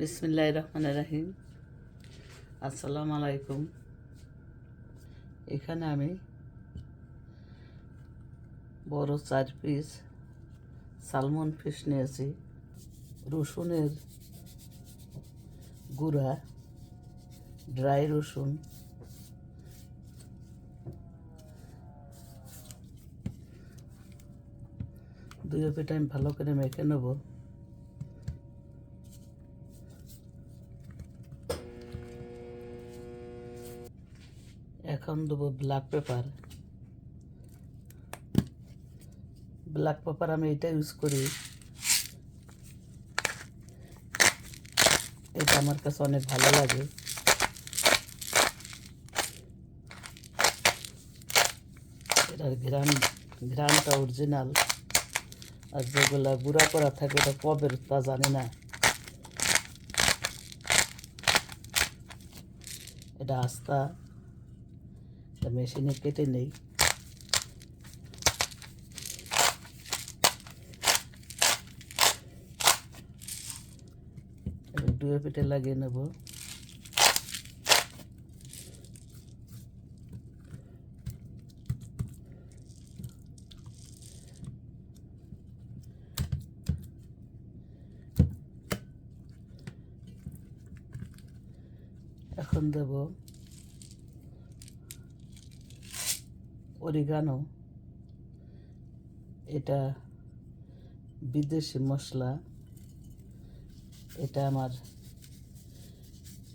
বিসমিল্লাহ রহমান রাহিম। আসসালামু আলাইকুম এখানে আমি বড় চার পিস সালমন ফিশ নিয়েছি, রসুনের গুঁড়া, ড্রাই রসুন, দুই পেটে আমি ভালো করে মেখে নেব। এখন দেবো ব্ল্যাক পেপার ব্ল্যাক পেপার আমি এটা ইউজ করি। এটা আমার কাছে অনেক ভালো লাগে। এটার ঘ্রাণ, ঘ্রাণটা অরিজিনাল আর যেগুলা গুঁড়া করা থাকে, ওটা কবের তা জানি না। এটা আস্তা। এটা মেশিনে কেটে নেই ডুয়ে পিঠে লাগিয়ে নেব এখন দেব অরিগানো। এটা বিদেশি মশলা। এটা আমার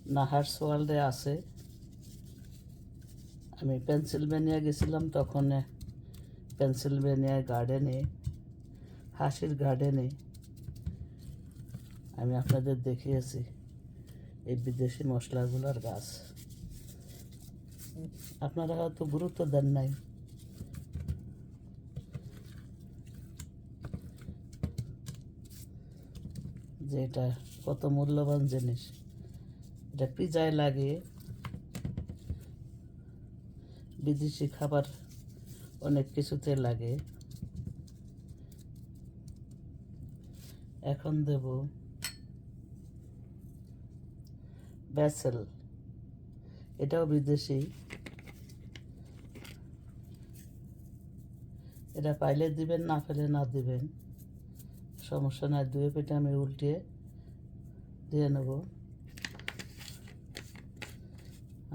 নাহার্স ওয়ার্ল্ডে আছে। আমি পেনসিলভেনিয়া গেছিলাম তখন পেনসিলভেনিয়া গার্ডেনে, হাসির গার্ডেনে। আমি আপনাদের দেখিয়েছি এই বিদেশি মশলাগুলোর গাছ। আপনারা হয়তো গুরুত্ব দেন নাই। যে এটা কত মূল্যবান জিনিস। এটা পিজায় লাগে বিদেশি খাবার অনেক কিছুতে লাগে এখন দেব ব্যাসেল। এটাও বিদেশি। এটা পাইলে দিবেন, না পেলে না দিবেন। সমস্যা নাই দুয়ে পেটে আমি উল্টিয়ে দিয়ে নেব।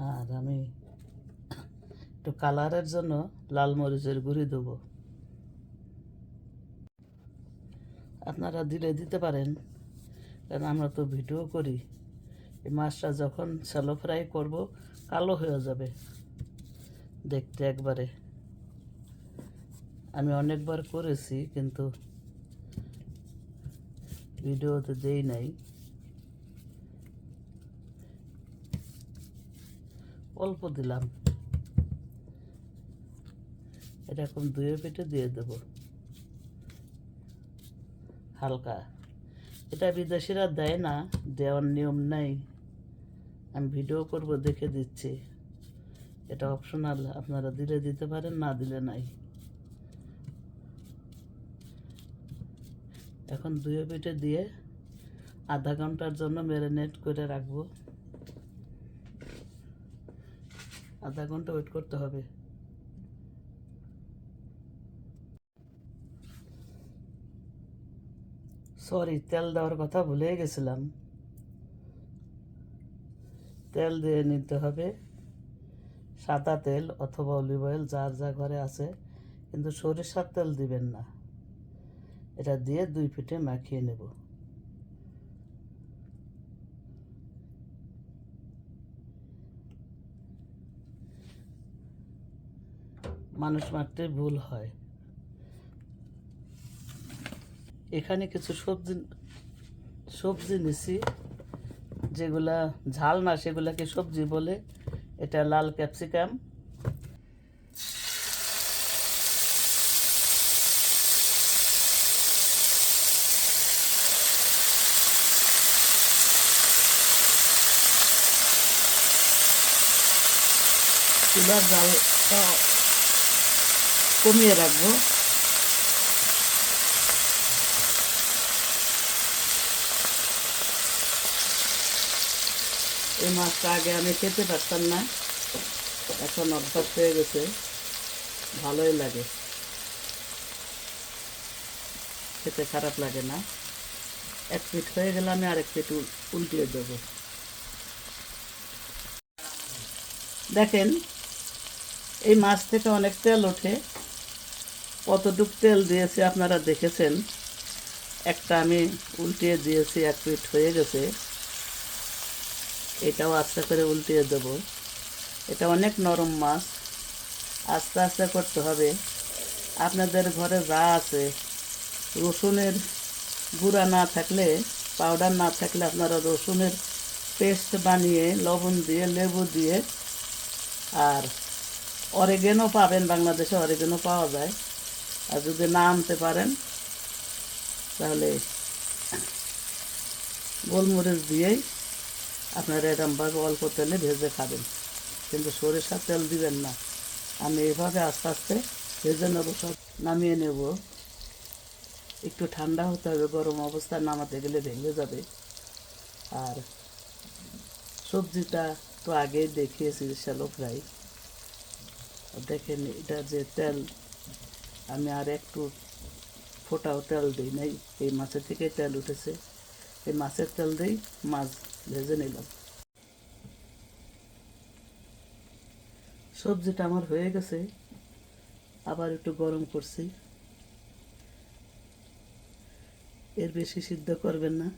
আর আমি একটু কালারের জন্য লাল মরিচের গুঁড়ি দেবো। আপনারা দিলে দিতে পারেন, কারণ আমরা তো ভিডিও করি। এই মাছটা যখন স্যালো ফ্রাই করব, কালো হয়ে যাবে দেখতে একবারে। আমি অনেকবার করেছি, কিন্তু ভিডিওতে দেই নাই। অল্প দিলাম। এরকম দুয়ে পেটে দিয়ে দেব। হালকা। এটা বিদেশিরা দেয় না, দেওয়ার নিয়ম নাই। আমি ভিডিও করব, দেখে দিচ্ছি। এটা অপশনাল আপনারা দিলে দিতে পারেন, না দিলে নাই। এখন দুয়ে পিঠে দিয়ে আধা ঘণ্টার জন্য ম্যারিনেট করে রাখব। আধা ঘণ্টা ওয়েট করতে হবে। সরি, তেল দেওয়ার কথা ভুলে গেছিলাম। তেল দিয়ে নিতে হবে সাদা তেল অথবা অলিভ অয়েল, যার যা ঘরে আছে, কিন্তু সরিষার তেল দিবেন না। এটা দিয়ে দুই ফিটে মাখিয়ে নেব। মানুষ মারতে ভুল হয়। এখানে কিছু সবজি সবজি নিছি, যেগুলা ঝাল না, সেগুলাকে সবজি বলে, এটা লাল ক্যাপসিকাম। চুলার জালটা কমিয়ে রাখব এই মাছটা আগে আমি খেতে পারতাম না এখন অভ্যাস হয়ে গেছে ভালোই লাগে খেতে খারাপ লাগে না এক পিঠ হয়ে গেলে আমি আরেক পিঠ উল্টিয়ে দেবো দেখেন এই মাছ থেকে অনেক তেল ওঠে। কতটুক তেল দিয়েছি আপনারা দেখেছেন? একটা আমি উল্টিয়ে দিয়েছি, এক পিঠ হয়ে গেছে। এটাও আস্তে করে উল্টিয়ে দেব। এটা অনেক নরম মাছ। আস্তে আস্তে করতে হবে। আপনাদের ঘরে যা আছে, রসুনের গুঁড়া না থাকলে, পাউডার না থাকলে আপনারা রসুনের পেস্ট বানিয়ে, লবণ দিয়ে, লেবু দিয়ে, আর অরেগেনও পাবেন, বাংলাদেশে অরেগেনও পাওয়া যায়। আর যদি না আনতে পারেন, তাহলে গোলমরিচ দিয়েই আপনারা এরমভাবে অল্প তেলে ভেজে খাবেন। কিন্তু সরিষার তেল দিবেন না। আমি এভাবে আস্তে আস্তে ভেজে নেব, সব নামিয়ে নেব। একটু ঠান্ডা হতে হবে, গরম অবস্থায় নামাতে গেলে ভেঙে যাবে। আর সবজিটা তো আগেই দেখিয়েছি শ্যালো ফ্রাই। দেখেন, এটা যে তেল, আমি আর একটু ফোটাও তেল দিই নাই। এই মাছের থেকে তেল উঠেছে। এই মাছের তেল দিই মাছ ভেজে নিলাম। সবজিটা আমার হয়ে গেছে। আবার একটু গরম করছি। এর বেশি সিদ্ধ করবেন না।